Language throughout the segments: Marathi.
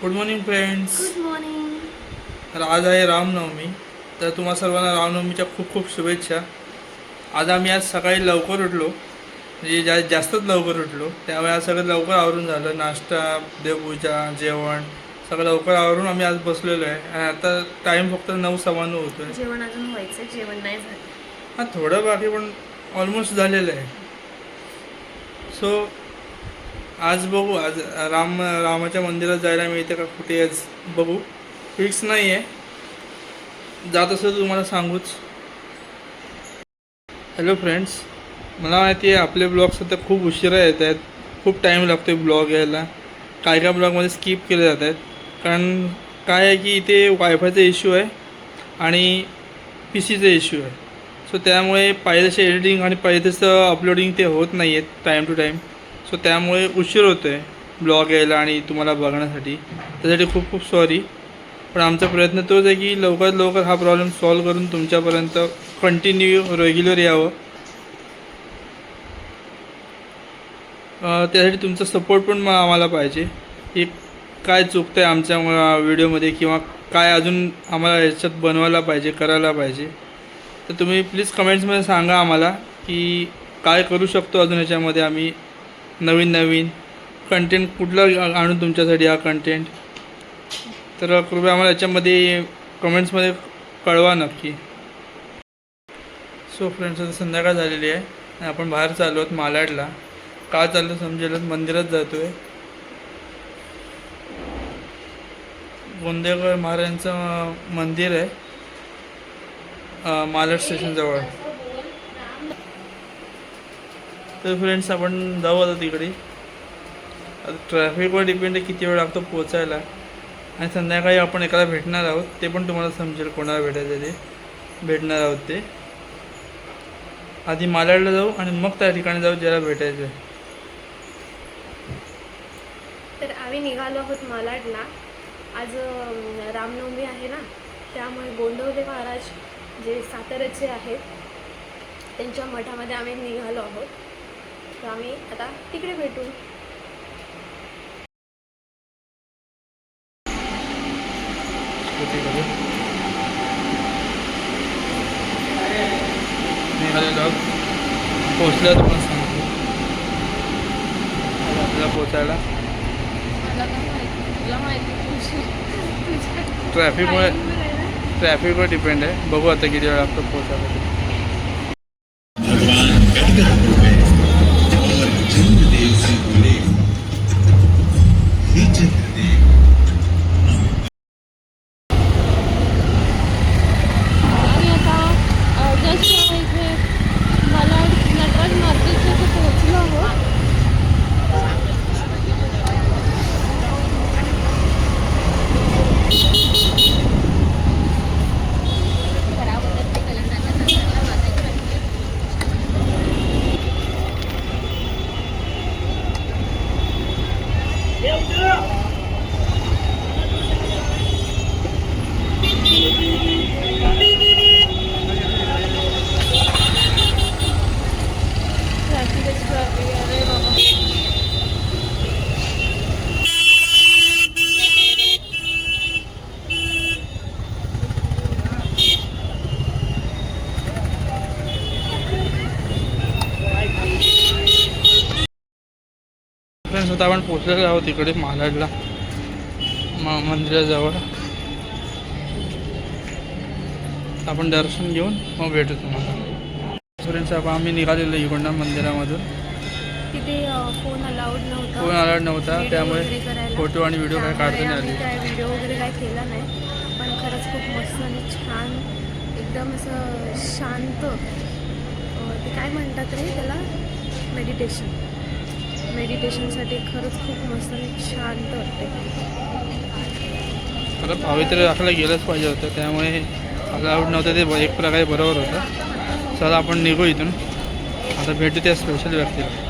Good morning friends good morning तर आज आहे रामनवमी. तर तुम्हा सर्वांना रामनवमीच्या खूप खूप शुभेच्छा. आज आम्ही आज सकाळी लवकर उठलो. म्हणजे जा जास्तच लवकर उठलो त्यामुळे आज सगळं लवकर आवरून झालं. नाश्ता देवपूजा जेवण सगळं लवकर आवरून आम्ही आज बसलेलो आहे. आणि आता टाईम फक्त नऊ सव्वा नऊ होतो आहे जेवण अजून व्हायचं जेवण नाही झालं. हां थोडं बाकी पण ऑलमोस्ट झालेलं आहे. सो आज बघू. आज राम रामाच्या मंदिरात जायला मिळते का कुठे आज बघू. फिक्स नाही आहे जात असेल तुम्हाला सांगूच. हॅलो फ्रेंड्स मला माहिती आहे आपले ब्लॉग सध्या खूप उशिरा येत आहेत. खूप टाईम लागतो आहे ब्लॉग यायला. काय काय ब्लॉगमध्ये स्किप केले जात आहेत. कारण काय आहे की इथे वायफायचा इश्यू आहे आणि पी सीचा इश्यू आहे. सो त्यामुळे पाहिजे तसे एडिटिंग आणि पाहिजे तसं अपलोडिंग ते होत नाही आहेत टाईम टू टाईम सो त्यामुळे उशीर होतो आहे ब्लॉग यायला आणि तुम्हाला बघण्यासाठी. त्यासाठी खूप खूप सॉरी पण आमचा प्रयत्न तोच आहे की लवकरात लवकर हा प्रॉब्लेम सॉल्व करून तुमच्यापर्यंत कंटिन्यू रेग्युलर यावं. त्यासाठी तुमचा सपोर्ट पण मग आम्हाला पाहिजे. की काय चुकतं आहे आमच्या व्हिडिओमध्ये किंवा काय अजून आम्हाला याच्यात बनवायला पाहिजे करायला पाहिजे. तर तुम्ही प्लीज कमेंट्समध्ये सांगा आम्हाला की काय करू शकतो अजून याच्यामध्ये आम्ही. नवीन नवीन कंटेंट कुठलं आणू तुमच्यासाठी हा कंटेंट तर कृपया आम्हाला याच्यामध्ये कमेंट्समध्ये कळवा नक्की. सो फ्रेंड्स आता संध्याकाळ झालेली आहे. आणि आपण बाहेर चाललो आहोत मालाडला. का चाललो समजेल मंदिरात जातो आहे गोंदेकर महाराजांचं मंदिर आहे मालाड स्टेशनजवळ तर फ्रेंड्स आपण जाऊ आता तिकडे. आता ट्रॅफिकवर डिपेंड आहे किती वेळ लागतो पोचायला आणि संध्याकाळी आपण एकाला भेटणार आहोत ते पण तुम्हाला समजेल कोणाला भेटायचं ते. भेटणार आहोत ते. आधी मालाडला जाऊ आणि मग त्या ठिकाणी जाऊ ज्याला भेटायचं आहे. तर आम्ही निघालो आहोत मालाडला. आज रामनवमी आहे ना त्यामुळे गोंदवले महाराज जे साताऱ्याचे आहेत त्यांच्या मठामध्ये आम्ही निघालो आहोत. तर आम्ही आता तिकडे भेटू. सांगतो. आता आपल्याला पोचायला ट्रॅफिकमुळे ट्रॅफिकवर डिपेंड आहे बघू आता किती वेळ लागतो पोचायला हे चंद्रदेव आणि आता जस्ट इथे मला नटराज मार्केटच्या इथे पोहोचलो आहोत ट्रॅफिकच ट्रॅफिक अरे बाबा फ्रेंड्स आता आपण पोचलेलो आहोत तिकडे मालाडला म मंदिराजवळ. आपण दर्शन घेऊन मग भेटू तुम्हाला. फ्रेंड्स आपण आम्ही निघालेलो इकडनं मंदिरामधून. तिथे फोन अलाउड नव्हता. कोण आला नव्हता त्यामुळे. फोटो आणि व्हिडिओ काय काढता नाही आले. व्हिडिओ वगैरे काय केला नाही. पण खरंच खूप मस्त आणि छान एकदम असं शांत ते काय म्हणतात रे त्याला? मेडिटेशन मेडिटेशनसाठी खरंच खूप मस्त आणि शांत वाटते खरं पावित्र्य राखायला गेलंच पाहिजे होतं त्यामुळे अलाउड नव्हतं ते एक प्रकारे बरोबर होतं. चला आपण निघू इथून. आता भेटू त्या स्पेशल व्यक्तीला.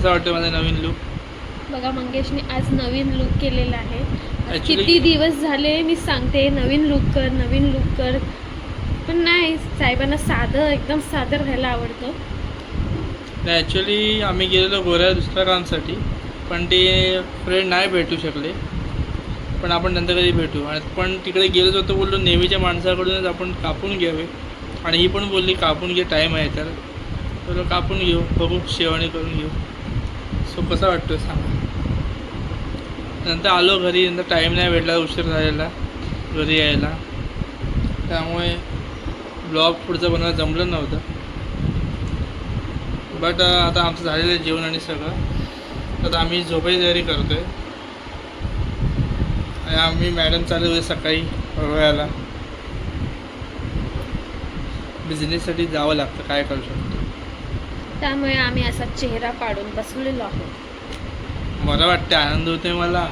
कसं वाटतं माझा नवीन लुक बघा मंगेशने आज नवीन लुक केलेला आहे. Actually- किती दिवस झाले मी सांगते नवीन लुक कर नवीन लुक कर. पण नाही साहेबांना साधं एकदम साधं राहायला आवडतं. नाही ॲक्च्युली आम्ही गेलेलो गोऱ्या दुसऱ्या कामासाठी पण ते फ्रेंड नाही भेटू शकले. पण आपण नंतर कधी भेटू. आणि पण तिकडे गेलोच होतो बोललो नेहमीच्या माणसाकडूनच आपण कापून घ्यावे. आणि ही पण बोलली कापून घे टाईम आहे तर. बोललो कापून घेऊ बघू शेवणी करून घेऊ. सो कसा वाटतो सांग. नंतर आलो घरी नंतर टाईम नाही भेटला उशीर झालेला घरी यायला. त्यामुळे ब्लॉग पुढचं बनवायला जमलं नव्हतं. बट आता आमचं झालेलं आहे जेवण आणि सगळं. तर आम्ही झोपायची तयारी करतो आहे आणि आम्ही मॅडम चालू होते सकाळी रोयाला बिझनेससाठी जावं लागतं काय करू शकतो. त्यामुळे आम्ही असा चेहरा पाडून बसलेलो आहोत. बरं वाटते आनंद होते मला.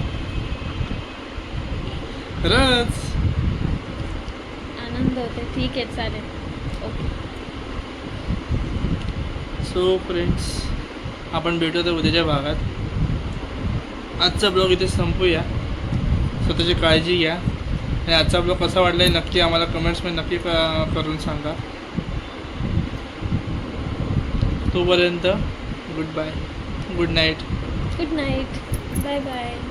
खरंच. आनंद होते ठीक आहे चालेल. ओके. सो फ्रेंड्स आपण भेटू तर उद्याच्या भागात. आजचा ब्लॉग इथे संपूया. स्वतःची काळजी घ्या. आणि आजचा ब्लॉग कसा वाटला आहे नक्की आम्हाला कमेंट्समध्ये नक्की क- करून सांगा. तोपर्यंत goodbye. Good night. Good night. Bye bye.